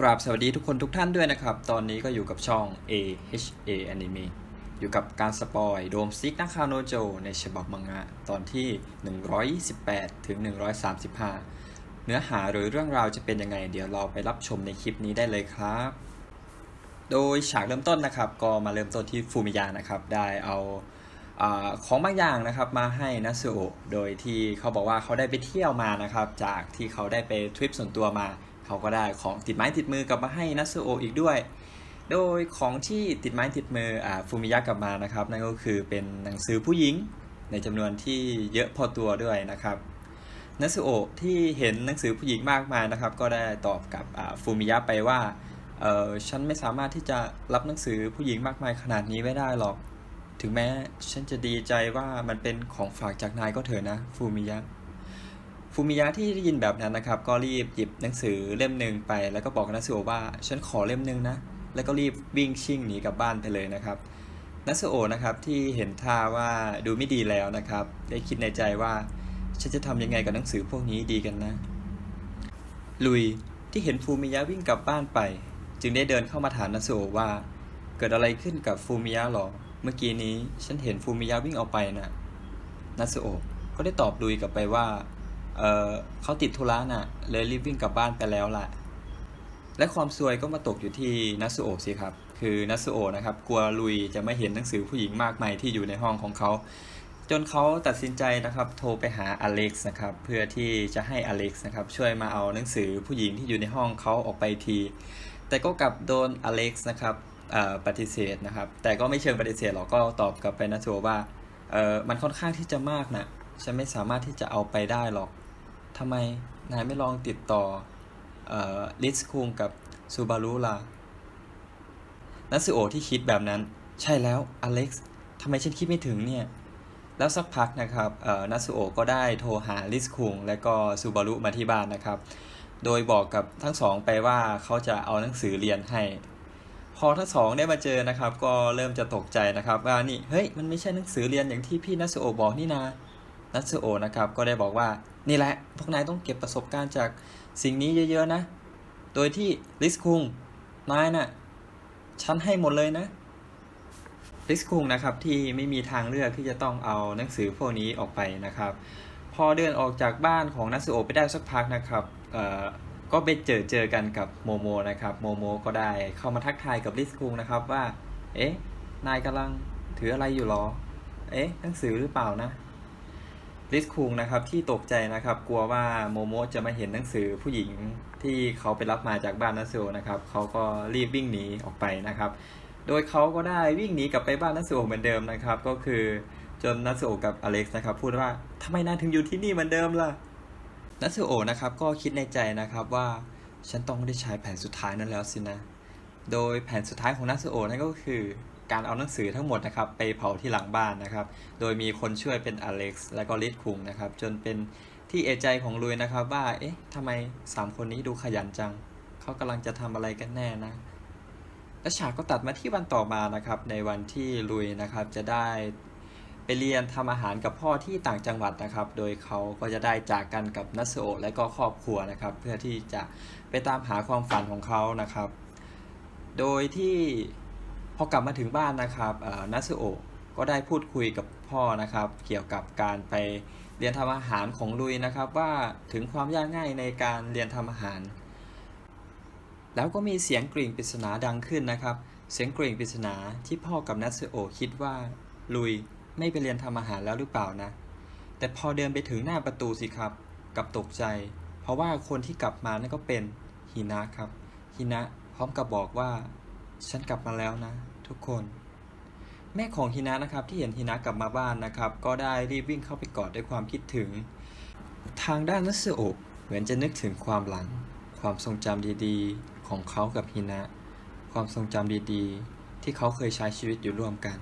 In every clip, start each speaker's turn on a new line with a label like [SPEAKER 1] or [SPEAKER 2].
[SPEAKER 1] กราบสวัสดีทุกคนทุกท่านด้วยนะครับ ตอนนี้ก็อยู่กับช่อง AHA Anime อยู่กับการสปอยโดมซิกนักคาโนโจ ในฉบับมังงะ ตอนที่ 128 ถึง 135 เนื้อหาหรือเรื่องราวจะเป็นยังไง เดี๋ยวเราไปรับชมในคลิปนี้ได้เลยครับ โดยฉากเริ่มต้นนะครับ ก็มาเริ่มต้นที่ฟูมิยานะครับ ได้เอาอของบางอย่างนะครับมาให้นัสโอโดยที่เขาบอกว่าเขาได้ไปเที่ยวมานะครับ จากที่เขาได้ไปทริปส่วนตัวมา เขาก็ได้ของติดไม้ติดมือกลับมาให้นัสโออีกด้วย โดยของที่ติดไม้ติดมืออ่าฟูมิยะกลับมานะครับ นั่นก็คือเป็นหนังสือผู้หญิงในจำนวนที่เยอะพอตัวด้วยนะครับนัสโอที่เห็นหนังสือผู้หญิงมากมายนะครับ ก็ได้ตอบกับฟูมิยะไปว่าเออฉันไม่สามารถที่จะรับหนังสือผู้หญิงมากมายขนาดนี้ไว้ได้หรอก ถึงแม้ฉันจะดีใจว่ามันเป็นของฝากจากนายก็เถอะนะ ฟูมิยะ ฟูมิยะที่ได้ยินแบบนั้นนะครับ ก็รีบหยิบหนังสือเล่มหนึ่งไป แล้วก็บอกกับนัสโอะว่าฉันขอเล่มหนึ่งนะ แล้วก็รีบวิ่งชิ่งหนีกลับบ้านไปเลยนะครับนัสโอะนะครับที่เห็นท่าว่าดูไม่ดีแล้วนะครับ ได้คิดในใจว่าฉันจะทำยังไงกับหนังสือพวกนี้ดีกันนะ ลุยที่เห็นฟูมิยะวิ่งกลับบ้านไป จึงได้เดินเข้ามาถามนัสโอะว่า เกิดอะไรขึ้นกับฟูมิยะหรอ เมื่อกี้นี้ฉันเห็นฟูมิยะวิ่งออกไปนะนัสโอะก็ได้ตอบลุยกลับไปว่า เออเขาติดธุระน่ะ เลยรีบวิ่งกลับบ้านไปแล้วล่ะ และความซวยก็มาตกอยู่ที่นัสโอะสิครับ คือนัสโอะนะครับ กลัวลุยจะไม่เห็นหนังสือผู้หญิงมากมายที่อยู่ในห้องของเขา จนเขาตัดสินใจนะครับ โทรไปหาอเล็กซ์นะครับ เพื่อที่จะให้อเล็กซ์นะครับ ช่วยมาเอาหนังสือผู้หญิงที่อยู่ในห้องเขาออกไปที แต่ก็กลับโดนอเล็กซ์นะครับปฏิเสธนะครับ แต่ก็ไม่เชิงปฏิเสธหรอกก็ตอบกลับไปนัสโอะว่าเออมันค่อนข้างที่จะมากนะฉันไม่สามารถที่จะเอาไปได้หรอก ทำไมนายไม่ลองติดต่อลิสคุงกับซูบารุล่ะนัสโอะที่คิดแบบนั้น ใช่แล้วอเล็กซ์ทำไมฉันคิดไม่ถึงเนี่ย แล้วสักพักนะครับนัสโอะก็ได้โทรหาลิสคุงและก็ซูบารุมาที่บ้านนะครับ โดยบอกกับทั้งสองไปว่าเขาจะเอาหนังสือเรียนให้ พอทั้งสองได้มาเจอนะครับ ก็เริ่มจะตกใจนะครับว่านี่เฮ้ยมันไม่ใช่หนังสือเรียนอย่างที่พี่นัสโอะบอกนี่นา นัทโอนะครับก็ได้บอกว่านี่แหละพวกนายต้องเก็บประสบการณ์จากสิ่งนี้เยอะๆนะ โดยที่ลิสคุงนายน่ะฉันให้หมดเลยนะลิสคุงนะครับที่ไม่มีทางเลือกที่จะต้องเอาหนังสือพวกนี้ออกไปนะครับ พอเดินออกจากบ้านของนัทโอไปได้สักพักนะครับเอ่อก็ไปเจอเจอกันกับโมโมนะครับโมโมก็ได้เข้ามาทักทายกับลิสคุงนะครับว่า เอ๊ะ นายกำลังถืออะไรอยู่หรอ เอ๊ะ หนังสือหรือเปล่านะ ลิสคุงนะครับที่ตกใจนะครับกลัวว่าโมโมจะมาเห็นหนังสือผู้หญิงที่เขาไปรับมาจากบ้านนัสโซนะครับเขาก็รีบวิ่งหนีออกไปนะครับ โดยเขาก็ได้วิ่งหนีกลับไปบ้านนัสโซเหมือนเดิมนะครับ ก็คือจนนัสโซกับอเล็กซ์นะครับพูดว่าทำไมนายถึงอยู่ที่นี่เหมือนเดิมล่ะนัสโซนะครับก็คิดในใจนะครับว่าฉันต้องได้ใช้แผนสุดท้ายนั้นแล้วสินะ โดยแผนสุดท้ายของนัสโอนั่นก็คือ การเอาหนังสือทั้งหมดนะครับไปเผาที่หลังบ้านนะครับ โดยมีคนช่วยเป็นอเล็กซ์และก็ลิทคุงนะครับ จนเป็นที่เอใจของลุยนะครับว่า เอ๊ะทำไมสามคนนี้ดูขยันจัง เขากำลังจะทำอะไรกันแน่นะ และฉากก็ตัดมาที่วันต่อมานะครับ ในวันที่ลุยนะครับจะได้ไปเรียนทำอาหารกับพ่อที่ต่างจังหวัดนะครับ โดยเขาก็จะได้จากกันกับนัสโอและก็ครอบครัวนะครับ เพื่อที่จะไปตามหาความฝันของเขานะครับ โดยที่ พอกลับมาถึงบ้านนะครับนัสโอะก็ได้พูดคุยกับพ่อนะครับ เกี่ยวกับการไปเรียนทำอาหารของลุยนะครับ ว่าถึงความยากง่ายในการเรียนทำอาหาร แล้วก็มีเสียงกริ่งปริศนาดังขึ้นนะครับ เสียงกริ่งปริศนาที่พ่อกับนัสโอะคิดว่าลุยไม่ไปเรียนทำอาหารแล้วหรือเปล่านะ แต่พอเดินไปถึงหน้าประตูสิครับกับตกใจ เพราะว่าคนที่กลับมานั่นก็เป็นฮินะครับฮินะพร้อมกับบอกว่า ฉันกลับมาแล้วนะ ทุกคน แม่ของฮินะนะครับที่เห็นฮินะกลับมาบ้านนะครับ ก็ได้รีบวิ่งเข้าไปกอดด้วยความคิดถึง ทางด้านนัสโอะเหมือนจะนึกถึงความหลัง ความทรงจำดีๆ ของเขากับฮินะ ความทรงจำดีๆ ที่เขาเคยใช้ชีวิตอยู่ร่วมกัน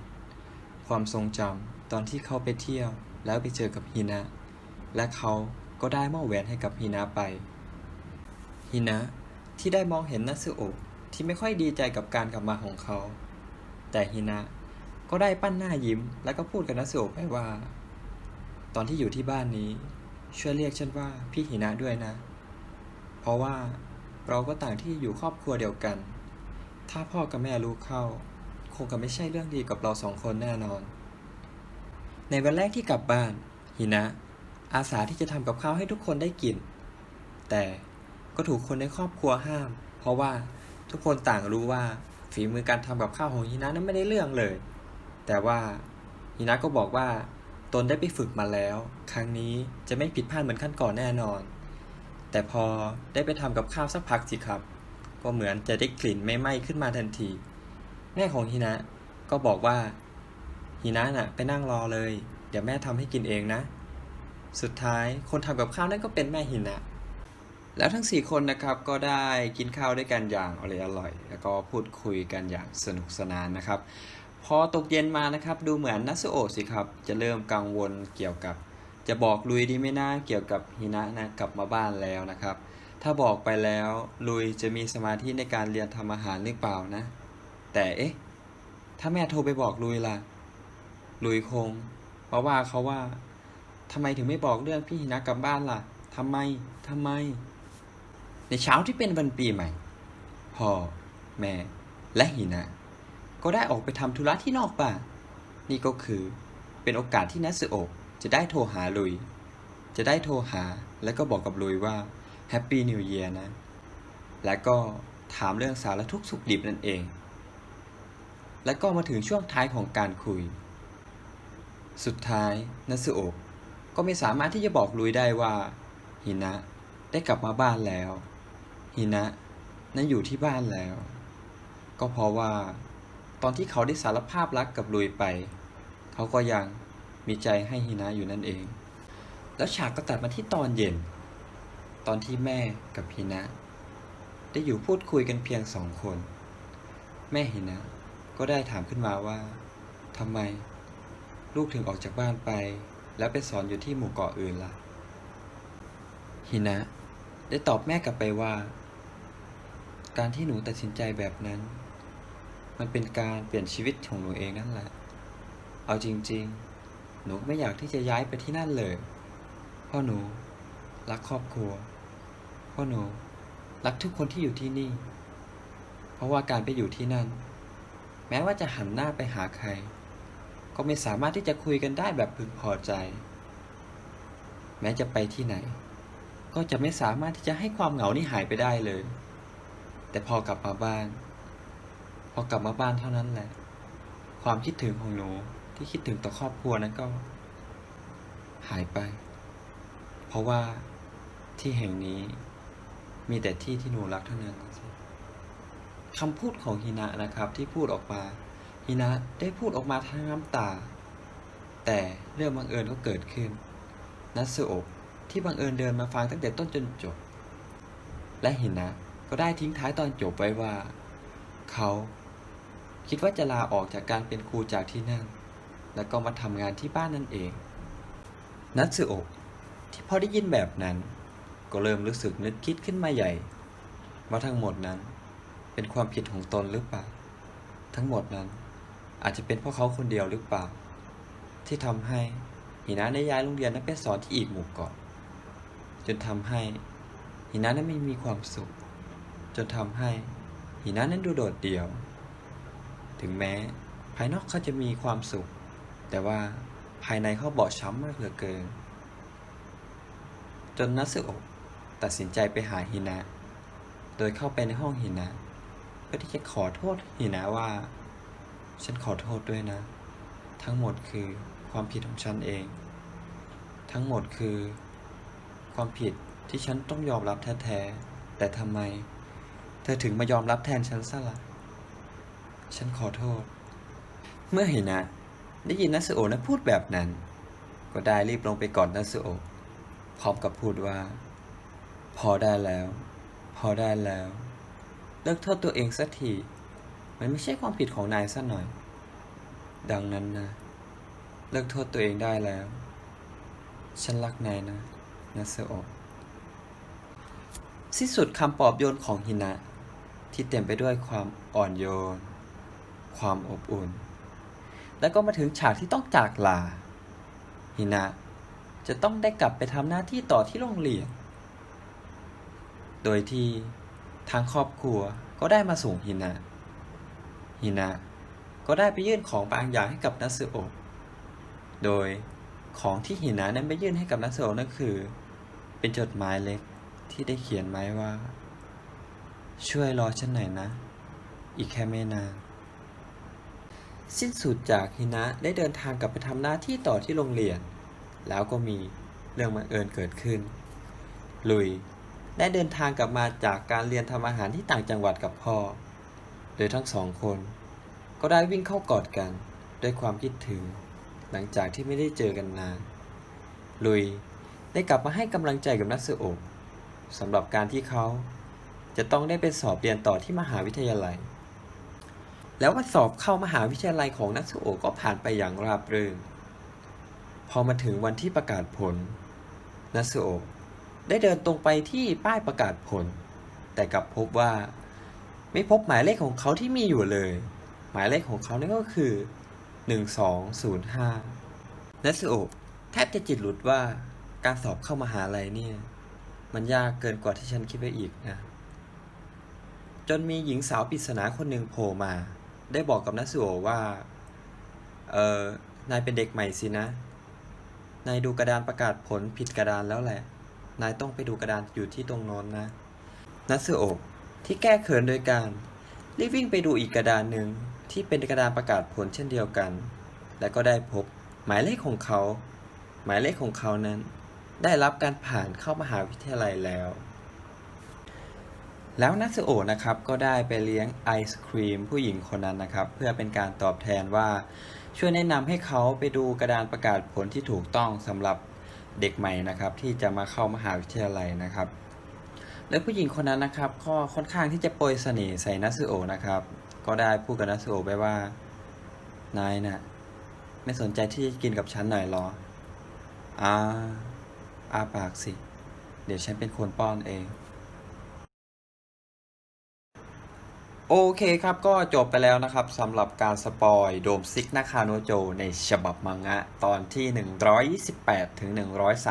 [SPEAKER 1] ความทรงจำตอนที่เขาไปเที่ยว แล้วไปเจอกับฮินะ และเขาก็ได้มอบแหวนให้กับฮินะไปฮินะที่ได้มองเห็นนัสโอะ ที่ไม่ค่อยดีใจกับการกลับมาของเขา แต่ฮินะก็ได้ปั้นหน้ายิ้ม แล้วก็พูดกับนัสโอไปว่า ตอนที่อยู่ที่บ้านนี้ ช่วยเรียกฉันว่าพี่ฮินะด้วยนะ เพราะว่าเราก็ต่างที่อยู่ครอบครัวเดียวกัน ถ้าพ่อกับแม่รู้เข้า คงจะไม่ใช่เรื่องดีกับเราสองคนแน่นอน ในวันแรกที่กลับบ้านหินะ อาสาที่จะทำกับข้าวให้ทุกคนได้กิน แต่ก็ถูกคนในครอบครัวห้าม เพราะว่า ทุกคนต่างรู้ว่าฝีมือการทำกับข้าวของหินะนั้นไม่ได้เรื่องเลย แต่ว่าหินะก็บอกว่าตนได้ไปฝึกมาแล้ว ครั้งนี้จะไม่ผิดพลาดเหมือนขั้นก่อนแน่นอน แต่พอได้ไปทำกับข้าวสักพักสิครับ ก็เหมือนจะได้กลิ่นไม่ไหม้ขึ้นมาทันทีแม่ของฮินะก็บอกว่าฮินะน่ะไปนั่งรอเลย เดี๋ยวแม่ทำให้กินเองนะ สุดท้ายคนทำกับข้าวนั่นก็เป็นแม่ฮินะ แล้วทั้งสี่คนนะครับก็ได้กินข้าวด้วยกันอย่างอร่อยอร่อย แล้วก็พูดคุยกันอย่างสนุกสนานนะครับ พอตกเย็นมานะครับดูเหมือนนัสโอสิครับจะเริ่มกังวลเกี่ยวกับ จะบอกลุยดีไม่น่าเกี่ยวกับฮินะนะกลับมาบ้านแล้วนะครับ ถ้าบอกไปแล้วลุยจะมีสมาธิในการเรียนทำอาหารหรือเปล่านะ แต่เอ๊ะถ้าแม่โทรไปบอกลุยล่ะลุยคงเพราะว่าเขาว่าทำไมถึงไม่บอกเรื่องพี่ฮินะกลับบ้านล่ะทำไมทำไม ในเช้าที่เป็นวันปีใหม่ พ่อ แม่ และหินะ ก็ได้ออกไปทำธุระที่นอกบ้านี่ก็คือเป็นโอกาสที่นัสโอะจะได้โทรหาลุย จะได้โทรหาแล้วก็บอกกับลุยว่าแฮปปี้นิว e ย r นะ และก็ถามเรื่องสารทุกสุขดิบนั่นเอง และก็มาถึงช่วงท้ายของการคุย สุดท้ายนัสโอะก็ไม่สามารถที่จะบอกลุยได้ว่า ฮินะได้กลับมาบ้านแล้ว ฮินะนั้นอยู่ที่บ้านแล้ว ก็เพราะว่า ตอนที่เขาได้สารภาพรักกับลุยไป เขาก็ยังมีใจให้ฮินะอยู่นั่นเอง แล้วฉากก็ตัดมาที่ตอนเย็น ตอนที่แม่กับฮินะ ได้อยู่พูดคุยกันเพียงสองคน แม่ฮินะก็ได้ถามขึ้นมาว่าทำไม ลูกถึงออกจากบ้านไป แล้วไปสอนอยู่ที่หมู่เกาะอื่นล่ะฮินะ ได้ตอบแม่กลับไปว่า การที่หนูตัดสินใจแบบนั้น มันเป็นการเปลี่ยนชีวิตของหนูเองนั่นแหละ เอาจริง ๆ หนูไม่อยากที่จะย้ายไปที่นั่นเลยเพราะหนูรักครอบครัวเพราะหนูรักทุกคนที่อยู่ที่นี่ เพราะว่าการไปอยู่ที่นั่น แม้ว่าจะหันหน้าไปหาใคร ก็ไม่สามารถที่จะคุยกันได้แบบพึงพอใจ แม้จะไปที่ไหน ก็จะไม่สามารถที่จะให้ความเหงานี่หายไปได้เลย แต่พอกลับมาบ้าน พอกลับมาบ้านเท่านั้นแหละ ความคิดถึงของหนูที่คิดถึงต่อครอบครัวนั้นก็ หายไป เพราะว่าที่แห่งนี้มีแต่ที่ที่หนูรักเท่านั้นคำพูดของฮินะนะครับที่พูดออกมาฮินะได้พูดออกมาทั้งน้ำตา แต่เรื่องบังเอิญก็เกิดขึ้น นัสโอะที่บังเอิญเดินมาฟังตั้งแต่ต้นจนจบ และฮินะ ก็ได้ทิ้งท้ายตอนจบไว้ว่า เขา คิดว่าจะลาออกจากการเป็นครูจากที่นั่น แล้วก็มาทำงานที่บ้านนั่นเอง นัตสึโอะที่พอได้ยินแบบนั้น ก็เริ่มรู้สึกนึกคิดขึ้นมาใหญ่ ว่าทั้งหมดนั้น เป็นความผิดของตนหรือเปล่า ทั้งหมดนั้นอาจจะเป็นเพราะเขาคนเดียวหรือเปล่า ที่ทำให้หินะได้ย้ายโรงเรียนนั้นไปสอนที่อีกหมู่เกาะจนทำให้หินะนั้นไม่มีความสุข จนทำให้หินะนั้นดูโดดเดี่ยว ถึงแม้ภายนอกเขาจะมีความสุข แต่ว่าภายในเขาบอบช้ำมากเหลือเกิน จนนัสึโอะตัดสินใจไปหาฮินะ โดยเข้าไปในห้องฮินะ เพื่อที่จะขอโทษฮินะว่า ฉันขอโทษด้วยนะ ทั้งหมดคือความผิดของฉันเอง ทั้งหมดคือ ความผิดที่ฉันต้องยอมรับแท้ๆแต่ทำไม เธอถึงมายอมรับแทนฉันซะละฉันขอโทษ เมื่อเห็นนะ ได้ยินนัสโอนะพูดแบบนั้น ก็ได้รีบลงไปกอดนัสโอพร้อมกับพูดว่า พอได้แล้ว พอได้แล้ว เลิกโทษตัวเองสักที มันไม่ใช่ความผิดของนายสักหน่อย ดังนั้นนะ เลิกโทษตัวเองได้แล้ว ฉันรักนายนะนัสโอะสิ้นสุดคำปลอบโยนของฮินะ ที่เต็มไปด้วยความอ่อนโยน ความอบอุ่น แล้วก็มาถึงฉากที่ต้องจากลาฮินะจะต้องได้กลับไปทำหน้าที่ต่อที่โรงเรียน โดยที่ทางครอบครัวก็ได้มาส่งฮินะฮินะก็ได้ไปยื่นของบางอย่างให้กับนัสึโอะโดยของที่ฮินะนั้นไปยื่นให้กับนัสึโอะนั่นคือ เป็นจดหมายเล็กที่ได้เขียนไว้ว่า ช่วยรอฉันหน่อยนะ อีกแค่ไม่นาน สิ้นสุดจากฮินะได้เดินทางกลับไปทำหน้าที่ต่อที่โรงเรียน แล้วก็มีเรื่องบังเอิญเกิดขึ้น ลุยได้เดินทางกลับมาจากการเรียนทำอาหารที่ต่างจังหวัดกับพ่อ โดยทั้งสองคน ก็ได้วิ่งเข้ากอดกันด้วยความคิดถึง หลังจากที่ไม่ได้เจอกันนาน ลุยได้กลับมาให้กำลังใจกับนักสือโอบสำหรับการที่เขา จะต้องได้ไปสอบเรียนต่อที่มหาวิทยาลัย แล้ววันสอบเข้ามหาวิทยาลัยของนักสือโอบก็ผ่านไปอย่างราบรื่น พอมาถึงวันที่ประกาศผล นัสโอได้เดินตรงไปที่ป้ายประกาศผล แต่กลับพบว่า ไม่พบหมายเลขของเขาที่มีอยู่เลย หมายเลขของเขานั่นก็คือ 1205นัสโอแทบจะจิตหลุดว่าการสอบเข้ามหาลัยเนี่ย มันยากเกินกว่าที่ฉันคิดไว้อีกนะ จนมีหญิงสาวปริศนาคนหนึ่งโผล่มา ได้บอกกับนัสโอะว่า เออนายเป็นเด็กใหม่สินะ นายดูกระดานประกาศผลผิดกระดานแล้วแหละ นายต้องไปดูกระดานอยู่ที่ตรงโน้นนะ นัสึโอะที่แก้เขินโดยการรีบวิ่งไปดูอีกกระดานหนึ่งที่เป็นกระดานประกาศผลเช่นเดียวกัน และก็ได้พบหมายเลขของเขา หมายเลขของเขานั้น ได้รับการผ่านเข้ามหาวิทยาลัยแล้ว แล้วนัสโอะนะครับก็ได้ไปเลี้ยงไอศครีมผู้หญิงคนนั้นนะครับ เพื่อเป็นการตอบแทนว่า ช่วยแนะนำให้เขาไปดูกระดานประกาศผลที่ถูกต้องสำหรับเด็กใหม่นะครับ ที่จะมาเข้ามหาวิทยาลัยนะครับ และผู้หญิงคนนั้นนะครับก็ค่อนข้างที่จะโปรยเสน่ห์ใส่นัสโอะนะครับ ก็ได้พูดกับนัสโอะไปว่านายน่ะไม่สนใจที่จะกินกับฉันหน่อยหรออาอาปากสิ เดี๋ยวฉันเป็นคนป้อนเอง โอเคครับก็จบไปแล้วนะครับสำหรับการสปอยโดมซิกนาคาโนโจในฉบับมังงะ ตอนที่ 128 ถึง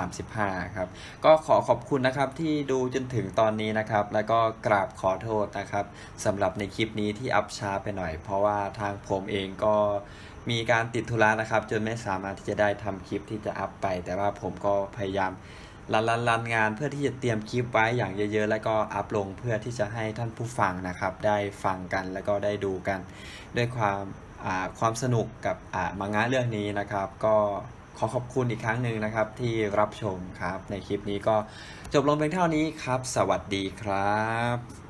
[SPEAKER 1] 135 ครับ ก็ขอขอบคุณนะครับที่ดูจนถึงตอนนี้นะครับ แล้วก็กราบขอโทษนะครับสำหรับในคลิปนี้ที่อัพช้าไปหน่อย เพราะว่าทางผมเองก็มีการติดธุระนะครับ จนไม่สามารถที่จะได้ทำคลิปที่จะอัพไป แต่ว่าผมก็พยายาม รันรันรันงานเพื่อที่จะเตรียมคลิปไว้อย่างเยอะๆ แล้วก็อัพลงเพื่อที่จะให้ท่านผู้ฟังนะครับ ได้ฟังกันแล้วก็ได้ดูกัน ด้วยความความสนุกกับมังงะเรื่องนี้นะครับ ก็ขอขอบคุณอีกครั้งหนึ่งนะครับที่รับชมครับ ในคลิปนี้ก็จบลงเพียงเท่านี้ครับ สวัสดีครับ